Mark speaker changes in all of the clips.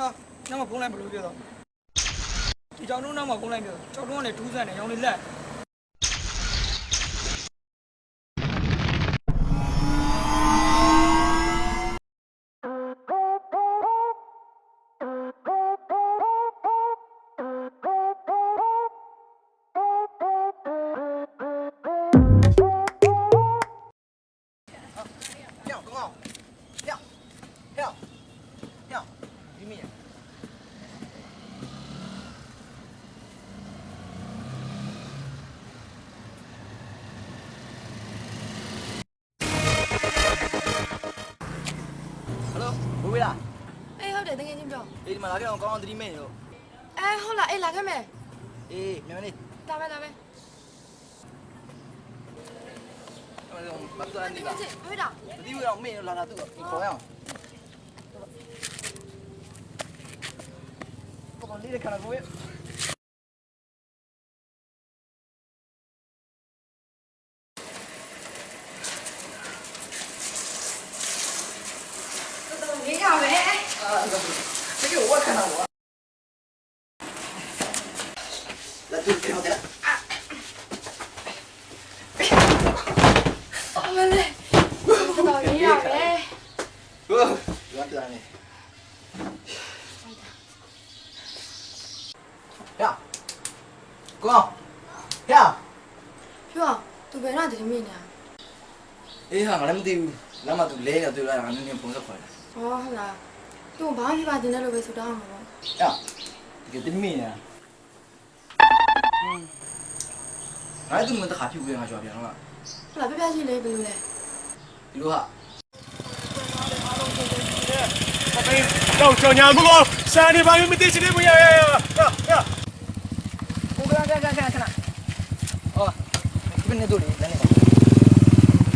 Speaker 1: ဟာနောက်မှဖုန်းလိုက်ဘယ်လိုပြောတော့ဒီကြောင်တော့နောက်မှဖုန်းလိုက်ပြောကြောင်တော့ကလည်းထူးဆန်းတယ်ရောင်လေးလက်
Speaker 2: 一米。Hello ဘဝေးလား
Speaker 3: အေးဟုတ်တယ်တကယ်ချင်းပြော
Speaker 2: အေးဒီမှာလာခဲ့အောင်ကောင်းအောင်သတိမဲ့ရော
Speaker 3: အဲဟုတ်လားအေးလာခဲ့မယ်
Speaker 2: အေးမြန်မြန်လေး
Speaker 3: လာမယ်လာမယ်
Speaker 2: အဲ့ဒါဘာလို့
Speaker 3: တ
Speaker 2: လဲ
Speaker 3: က
Speaker 2: ဒီ
Speaker 3: ယ်
Speaker 2: လား
Speaker 3: ချင်းဝေးတာ
Speaker 2: သတိဝေးအောင်မင်းလာလာသူ့ကိုခေါ်ရအောင် 你在看到
Speaker 3: 我呀？你家呗？
Speaker 2: 啊，这个，我看到我。那就是这。
Speaker 3: 啊！我们的，这都是你
Speaker 2: 呗？ ကိုအောင်ဟဲ့ဖြူအော
Speaker 3: င်သူဘယ်တော့တည်မိနေလဲအေးဟာငါလ
Speaker 2: ည်းမသိဘူးလမ်းမှာသူလဲနေသူလာငါနည်းနည်းပုံစံခေါ်လာ
Speaker 3: ဟောဟုတ်လားသူဘာမှပြပါတင်တယ်လို့ပဲဆိုတော့မှာပေါ့
Speaker 2: ဟဲ့ဒီကတည်မိနေလားငါတို့မတခါဖြူခဲ့ငါကြွားပြန်တော့
Speaker 3: ဟုတ်လားပြပြချင်းလေးဘယ်လိုလဲ
Speaker 2: ဒီလိုဟာပပင်း
Speaker 4: တော့ကြောင်ညာမကောစာနေပါမသိချင်နေမရရဲ့ ခဏ
Speaker 2: ခဏခဏခဏအော်ဒီနေ့တို့လေလမ်းနေပါ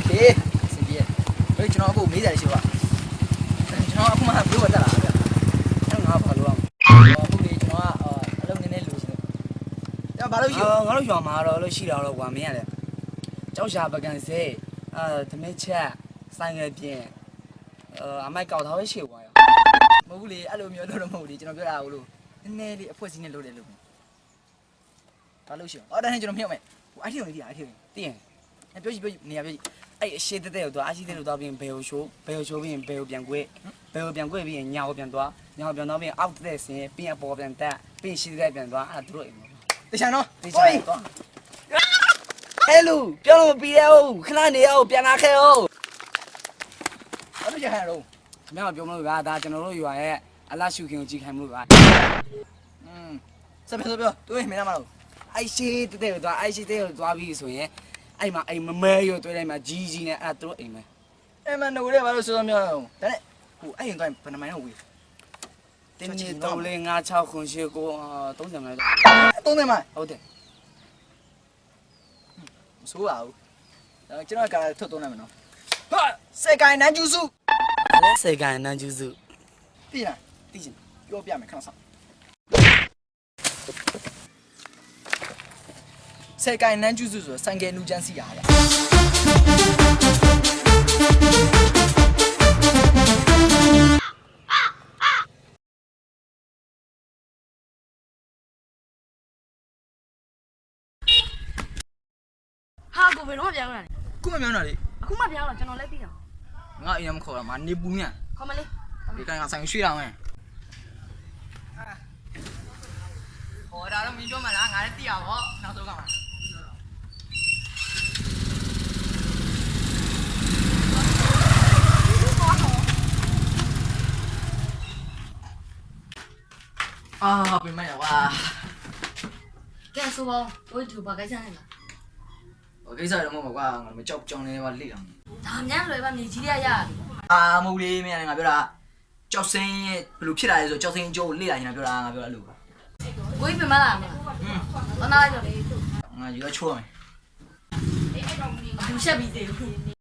Speaker 2: ဟေးစင်ပြေဘယ်ကျွန်တော်အခုမေးကြရရှိပါကျွန်တော်အခုမှပြောတတ်လားဗျအဲ့တော့ငါဘာလို့အောင်အခုလေကျွန်တော်ကအလုပ်နည်းနည်းလိုချင်တယ်ကျွန်တော်ဘာလို့ရွာ
Speaker 5: ငါတို့ရွာမှာတော့လို့ရှိတာတော့ကွာမင်းရတယ်ကြောက်ရှာပကံစဲအာသမင်းချက်ဆိုင်ရပြင်းအာအမိုက်ကောက်ထားပဲရှိကွာ
Speaker 2: မဟုတ်ဘူးလေအဲ့လိုမျိုးလို့တော့မဟုတ်ဘူးလေကျွန်တော်ပြောတာဟုတ်လို့နည်းနည်းလေးအဖွဲ့စည်းနဲ့လုပ်တယ်လို့ ဘာလို့ရှိအောင်အော်ဒါနဲ့ကျွန်တော်မြှောက်မယ်ဟိုအထီအောင်လေးဒီအထီအောင်
Speaker 5: သိရင်
Speaker 2: အဲ့ပြောကြည့်ပြောကြည့်နေရပြောကြည့်
Speaker 5: အဲ့အရှိတဲ့တဲ့ကိုသွားအရှိတဲ့ကိုသွားပြီးဘယ်ကိုရှိုးဘယ်ကိုရှိုးပြီးရင်ဘယ်ကိုပြန်ကွေးဘယ်ကိုပြန်ကွေးပြီးရင်ညာကိုပြန်သွားညာကိုပြန်သွားပြီးရင်အောက်တဲ့ဆင်းပြီးရင်ပေါ်ပြန်တက်ပြီးရင်ရှိတဲ့ပြန်သွားအဲ့ဒါတို့အိမ်မှာ
Speaker 2: တခြားနော်
Speaker 5: သိချင်တော့ဟဲလူပြောလို့မပြီးရဘူးခဏနေအောင်ပြန်လာခဲ့အောင်
Speaker 2: ဘာလို့ကြဟန်တော့
Speaker 5: ခင်ဗျားပြောမလို့ကဒါကျွန်တော်တို့ရွာရဲ့အလရှုခင်ကိုကြည်ခိုင်မှုက
Speaker 2: อืมဆက်ပြောဆက်ပြောတွေးမင်းနာမလို့
Speaker 5: အိုက်ရှိတဲ့တဲ့ကိုသွားအိုက်ရှိတဲ့ကိုသွားပြီးဆိုရင်အဲ့မှာအိမ်မမဲရောတွေ့လိုက်မှာကြီးကြီးနဲ့အဲ့ဒါတို့အိမ်မဲ
Speaker 2: အဲ့မနိုးရဲဘာလို့စောစောမြောင်းဒါနဲ့ဟိုအဲ့ရင်တော့ဘယ်နှမိုင်တော့ဝေး
Speaker 5: တင်းနေ3 4 5 6ခုရှိကို30မိုင်တော့
Speaker 2: သုံးနေမိုင်
Speaker 5: ဟုတ်တယ်
Speaker 2: မဆိုးပါဘူးဒါကျွန်တော်ကထုတ်သုံးနိုင်မယ်နော်ဟာစေကိုင်းနန်းကျူစု
Speaker 5: အဲ့ဒါစေကန်နန်းကျူးစု
Speaker 2: သိလား
Speaker 5: သိချင်
Speaker 2: ပြောပြမယ်ခဏဆောင် စေကိုင်းနန်းကျူစုဆိုဆိုင်ကယ်နူချမ်းစီရတာ
Speaker 3: ဟာကိုဘယ်တော့မှပြောင်းလာလဲ
Speaker 2: ခုမမြောင်းတာလေ
Speaker 3: အခုမှပြောင်းလာကျွန်တော်လည်းသိအောင်
Speaker 2: ငါအရင်မခေါ်တာမနေပူးမြန်
Speaker 3: ခေါ်မလေး
Speaker 2: ဒီကန်ကဆိုင်ရွှေ့လာမယ်ဟောဒါတော့မင်းပြောမှလားငါလည်းသိရပါဘောနောက်ဆုံးကမှာအာ ပြင်မဲ့ကွာ
Speaker 3: ကဲဆိုပါဘိုးသူဘာကိစ္စလဲလား
Speaker 2: ဟိုကိစ္စတော့မဟုတ်ပါကွာငါမကြောက်ကြောင်နေပါလိအောင်
Speaker 3: ဒါများလွယ်ပါမြေကြီးရရရတယ်
Speaker 2: အာမဟုတ်လေမင်းငါပြောတာကြောက်စင်းရဲ့ဘယ်လိုဖြစ်လာလဲဆိုကြောက်စင်းအကျိုးလေ့လာနေတာပြောတာငါပြောတာအဲ့လိုပါ
Speaker 3: ကိုကြီးပြင်မလာမလား
Speaker 2: ဟွန်း
Speaker 3: ဘာနာလိုက်တော့လေ
Speaker 2: ငါရွေးချိုးရမယ်
Speaker 3: ဘူးရှက်ပြီးသေးဘူး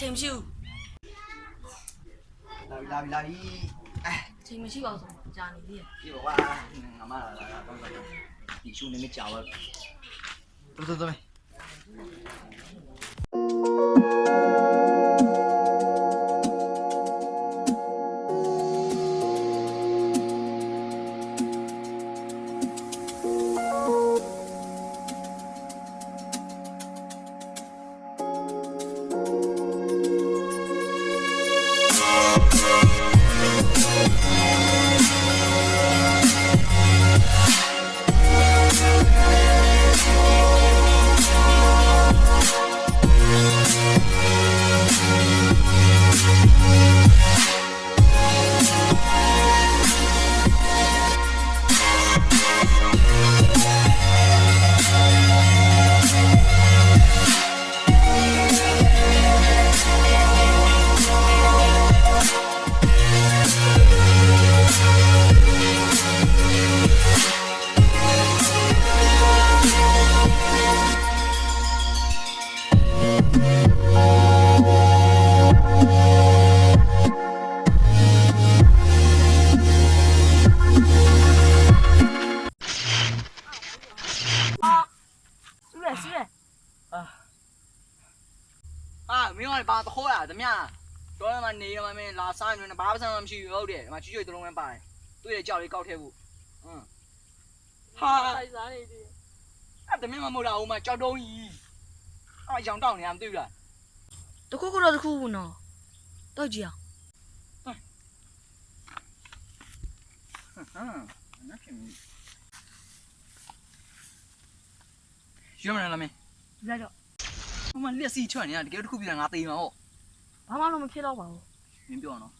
Speaker 3: ချိန်မရှိဘူး
Speaker 2: လာပြီလာပြီလာပြီအဲ
Speaker 3: အချိန်မရှိပါဘူးဆိုကြာနေသေးတယ်
Speaker 2: ဒီဘောကငါမလာလာလာတော့ဒီရှူနေမကြောက်ဘူးတော်တော်တော်
Speaker 3: Thank you.
Speaker 2: အာမင်းကဘာတခိုးရသမျှတော်ရမနေရမမင်းလာစားနေဘာမှမရှိဘူးဟုတ်တယ်ဒီမှာချွချွတလုံးပဲပါတယ်သူ့ရဲ့ကြောက်လေးကောက်ထဲဖို့ဟမ်ဟာ
Speaker 3: ဆိုင်စားနေသေး
Speaker 2: အဲ့တမင်းမမဟုတ်လားဟိုမှာကြောက်တုံးကြီးအဲ့ရောင်တောက်နေရမသိဘူးလား
Speaker 3: တခုခုတော့တခုခုနော်တော့ကြည့်အောင်
Speaker 2: ဟမ်နားခင်ရွမနေလားမင်း
Speaker 3: ဒီလိုက်တော့
Speaker 2: ဟိုမှာလက်စီချွတ်နေတာတကယ်တစ်ခုပြတာငါသိမှာဟုတ်
Speaker 3: ဘာမှတော့မဖြစ်တော့ပါဘူး
Speaker 2: မင်းပြောနော်